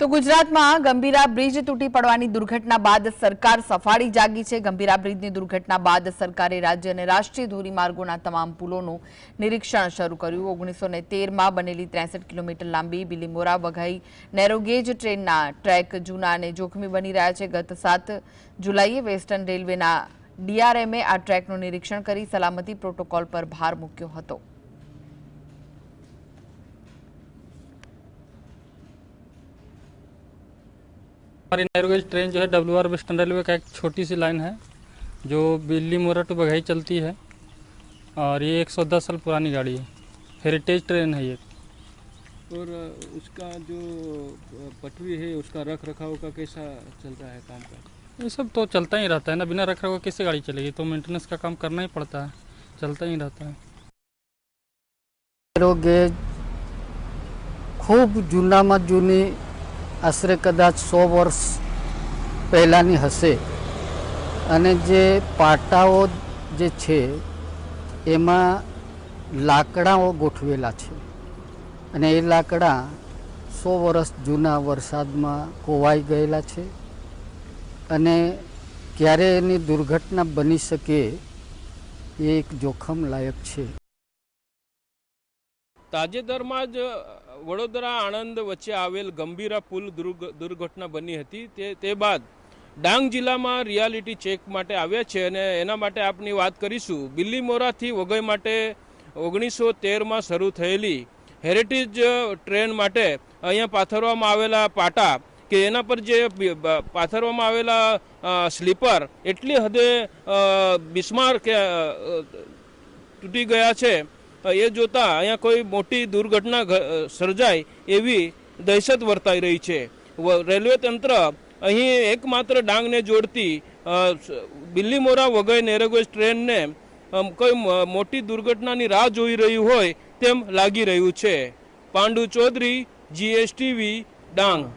તો ગુજરાતમાં ગંભીરા બ્રિજ તૂટી પડવાની દુર્ઘટના બાદ સરકાર સફાળી જાગી છે. ગંભીરા બ્રિજની દુર્ઘટના બાદ સરકારે રાજ્ય અને રાષ્ટ્રીય ધોરીમાર્ગોના તમામ પુલોનું નિરીક્ષણ શરૂ કર્યું. ઓગણીસો ને તેરમાં બનેલી ત્રેસઠ કિલોમીટર લાંબી બિલીમોરા, વઘાઈ નેરોગેજ ટ્રેનના ટ્રેક જૂના અને જોખમી બની રહ્યા છે. ગત સાત જુલાઈએ વેસ્ટર્ન રેલવેના ડીઆરએમએ આ ટ્રેકનું નિરીક્ષણ કરી સલામતી પ્રોટોકોલ પર ભાર મૂક્યો હતો. हमारी नैरोगेज ट्रेन जो है डब्ल्यू आर वेस्टर्न रेलवे का एक छोटी सी लाइन है जो बिल्ली मोरा टू बघाई चलती है और ये 110 साल पुरानी गाड़ी है। हेरिटेज ट्रेन है ये। और उसका जो पटरी है उसका रख रखाव का कैसा चलता है काम का? ये सब तो चलता ही रहता है ना बिना रख रखाव कैसे गाड़ी चलेगी? तो मेंटेनेंस का काम करना ही पड़ता है चलता ही रहता है। खूब जूना मत जूनी આશરે કદાચ સો વર્ષ પહેલાંની હશે. અને જે પાટાઓ જે છે, એમાં લાકડાઓ ગોઠવેલા છે. અને એ લાકડા સો વર્ષ જૂના વરસાદમાં કોવાઈ ગયેલા છે. અને ક્યારે એની દુર્ઘટના બની શકે એ એક જોખમ લાયક છે. તાજેતરમાં જ વડોદરા આણંદ વચ્ચે આવેલ ગંભીરા પુલ દુર્ઘ- દુર્ઘટના બની હતી. તે તે બાદ ડાંગ જિલ્લામાં રિયાલિટી ચેક માટે આવ્યા છે અને એના માટે આપની વાત કરીશું. બિલ્લીમોરાથી વઘઈ માટે ઓગણીસો તેરમાં શરૂ થયેલી હેરિટેજ ટ્રેન માટે અહીંયા પાથરવામાં આવેલા પાટા કે એના પર જે પાથરવામાં આવેલા સ્લીપર એટલી હદે બિસ્માર કે તૂટી ગયા છે. એ જોતા અહીંયા કોઈ મોટી દુર્ઘટના સર્જાય એવી દહેશત વર્તાઈ રહી છે. રેલવે તંત્ર અહીં એકમાત્ર ડાંગને જોડતી બિલ્લીમોરા વગઈ નેરોગેજ ટ્રેનને કોઈ મોટી દુર્ઘટનાની રાહ જોઈ રહ્યું હોય તેમ લાગી રહ્યું છે. પાંડુ ચૌધરી, જીએસટીવી, ડાંગ.